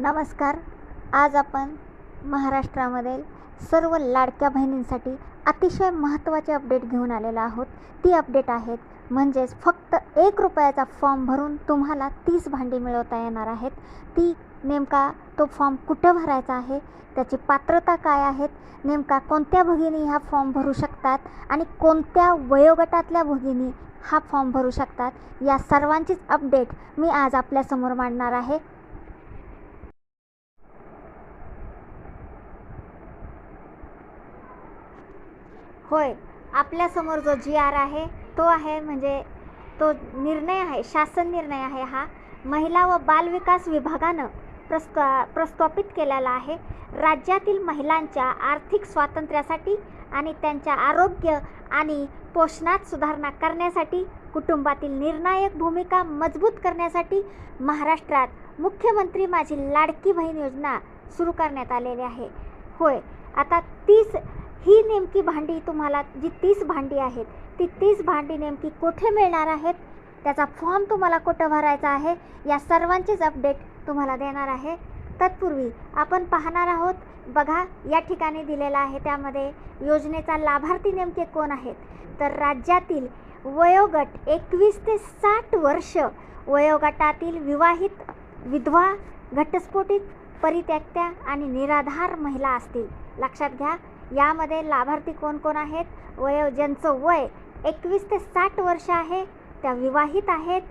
नमस्कार. आज आपण महाराष्ट्रामधील सर्व लाडक्या बहिणींसाठी अतिशय महत्त्वाचे अपडेट घेऊन आलेलो आहोत. ती अपडेट आहेत म्हणजेच फक्त एक रुपयाचा फॉर्म भरून तुम्हाला तीस भांडी मिळवता येणार आहेत. ती नेमका तो फॉर्म कुठं भरायचा आहे त्याची पात्रता काय आहेत नेमका कोणत्या भगिनी हा फॉर्म भरू शकतात आणि कोणत्या वयोगटातल्या भगिनी हा फॉर्म भरू शकतात या सर्वांचीच अपडेट मी आज आपल्यासमोर मांडणार आहे. होय आपल्यासमोर जो जी आर आहे तो आहे म्हणजे तो निर्णय आहे शासन निर्णय आहे हा. महिला व बालविकास विभागानं प्रस्त प्रस्थापित केलेला आहे. राज्यातील महिलांच्या आर्थिक स्वातंत्र्यासाठी आणि त्यांच्या आरोग्य आणि पोषणात सुधारणा करण्यासाठी कुटुंबातील निर्णायक भूमिका मजबूत करण्यासाठी महाराष्ट्रात मुख्यमंत्री माझी लाडकी बहीण योजना सुरू करण्यात आलेली आहे. होय आता तीस ही नेमकी भांडी तुम्हाला जी तीस भांडी आहेत ती तीस भांडी नेमकी कुठे मिळणार आहेत? त्याचा फॉर्म तुम्हाला कुठं भरायचा आहे? या सर्वांचीच अपडेट तुम्हाला देणार आहे. तत्पूर्वी आपण पाहणार आहोत बघा या ठिकाणी दिलेला आहे त्यामध्ये योजनेचा लाभार्थी नेमके कोण आहेत? तर राज्यातील वयोगट एकवीस ते साठ वर्ष वयोगटातील विवाहित विधवा घटस्फोटित परित्यक्त्या आणि निराधार महिला असतील. लक्षात घ्या यामध्ये लाभार्थी कोण कोण आहेत? वय ज्यांचं वय एकवीस ते साठ वर्ष आहे त्या विवाहित आहेत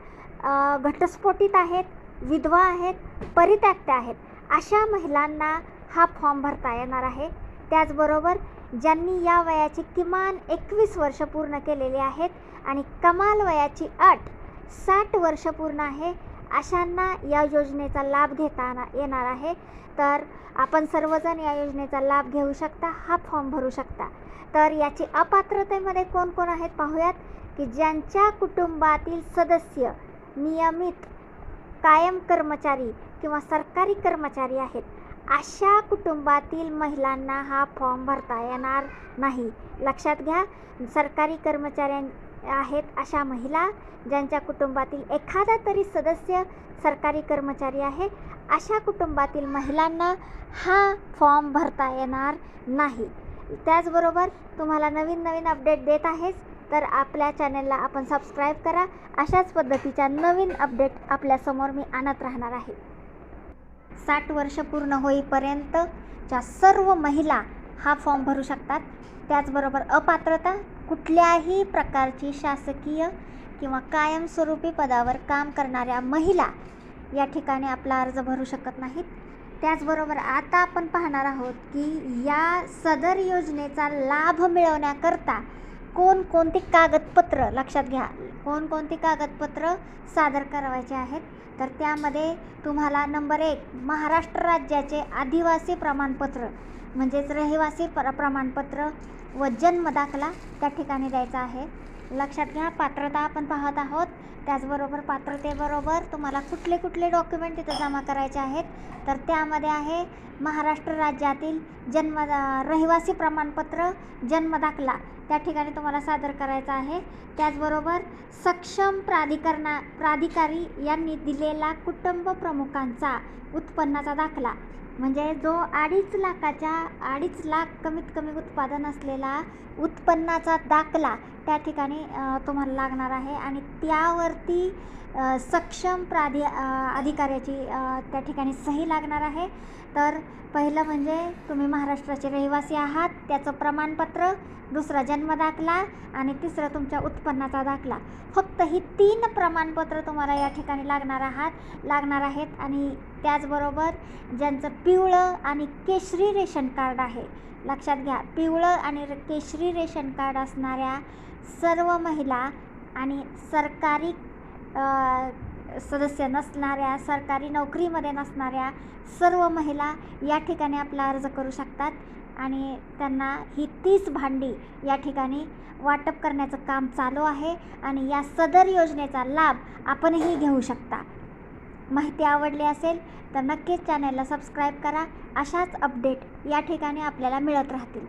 घटस्फोटित आहेत विधवा आहेत परित्याक्त आहेत. अशा महिलांना हा फॉर्म भरता येणार आहे. त्याचबरोबर ज्यांनी या वयाची किमान एकवीस वर्ष पूर्ण केलेली आहेत आणि कमाल वयाची अट साठ वर्ष पूर्ण आहे अशांना या योजनेचा लाभ घेता येणार आहे. तर आपण सर्वजण या योजनेचा लाभ घेऊ शकता हा फॉर्म भरू शकता. तर याची अपात्रतेमध्ये कोण कोण आहेत पाहूयात? की ज्यांच्या कुटुंबातील सदस्य नियमित कायम कर्मचारी किंवा सरकारी कर्मचारी आहेत अशा कुटुंबातील महिलांना हा फॉर्म भरता येणार नाही. लक्षात घ्या सरकारी कर्मचाऱ्यां आहेत अशा महिला ज्यांच्या कुटुंबातील एखादा तरी सदस्य सरकारी कर्मचारी आहे अशा कुटुंबातील महिलांना हा फॉर्म भरता येणार नाही. त्याचबरोबर तुम्हाला नवीन नवीन अपडेट देत आहेच तर आपल्या चॅनलला आपण सबस्क्राईब करा. अशाच पद्धतीच्या नवीन अपडेट आपल्यासमोर मी आणत राहणार आहे. साठ वर्ष पूर्ण होईपर्यंतच्या सर्व महिला हा फॉर्म भरू शकतात. त्याचबरोबर अपात्रता कुठल्याही प्रकारची शासकीय किंवा कायमस्वरूपी पदावर काम करणाऱ्या महिला या ठिकाणी आपला अर्ज भरू शकत नाहीत. त्याचबरोबर आता आपण पाहणार आहोत की या सदर योजनेचा लाभ मिळवण्याकरता कोणकोणती कागदपत्र लक्षात घ्या कोणकोणती कागदपत्र सादर करायचे आहेत? तर त्यामध्ये तुम्हाला नंबर एक महाराष्ट्र राज्याचे आदिवासी प्रमाणपत्र म्हणजेच रहिवासी प्र प्रमाणपत्र व जन्म दाखला त्या ठिकाणी द्यायचा आहे. लक्षात घ्या पात्रता आपण पाहत आहोत. त्याचबरोबर पात्रतेबरोबर तुम्हाला कुठले कुठले डॉक्युमेंट तिथं जमा करायचे आहेत? तर त्यामध्ये आहे महाराष्ट्र राज्यातील जन्म रहिवासी प्रमाणपत्र जन्म दाखला. त्या ठिकाणी तुम्हाला सादर करायचा आहे. त्याचबरोबर सक्षम प्राधिकरणा प्राधिकारी यांनी दिलेला कुटुंब प्रमुखांचा उत्पन्नाचा दाखला. म्हणजे जो अडीच लाखाच्या अडीच लाख कमीत कमी उत्पादन असलेला उत्पन्नाचा दाखला त्या ठिकाणी तुम्हाला लागणार आहे आणि त्यावरती सक्षम प्राधि अधिकाऱ्याची त्या ठिकाणी सही लागणार आहे. तर पहिलं म्हणजे तुम्ही महाराष्ट्राचे रहिवासी आहात त्याचं प्रमाणपत्र दुसरा जन्म दाखला आणि तिसरं तुमच्या उत्पन्नाचा दाखला. फक्त ही तीन प्रमाणपत्र तुम्हाला या ठिकाणी लागणार आहात लागणार आहेत आणि त्याचबरोबर ज्यांचं पिवळं आणि केशरी रेशन कार्ड आहे. लक्षात घ्या पिवळं आणि र- केशरी रेशन कार्ड असणाऱ्या सर्व महिला आणि सरकारी सदस्य नसणाऱ्या सरकारी नोकरीमध्ये नसणाऱ्या सर्व महिला या ठिकाणी आपला अर्ज करू शकतात आणि त्यांना ही तीस भांडी या ठिकाणी वाटप करण्याचं काम चालू आहे आणि या सदर योजनेचा लाभ आपणही घेऊ शकता. माहिती आवडली असेल तर नक्कीच चॅनलला सबस्क्राईब करा. अशाच अपडेट या ठिकाणी आपल्याला मिळत राहतील.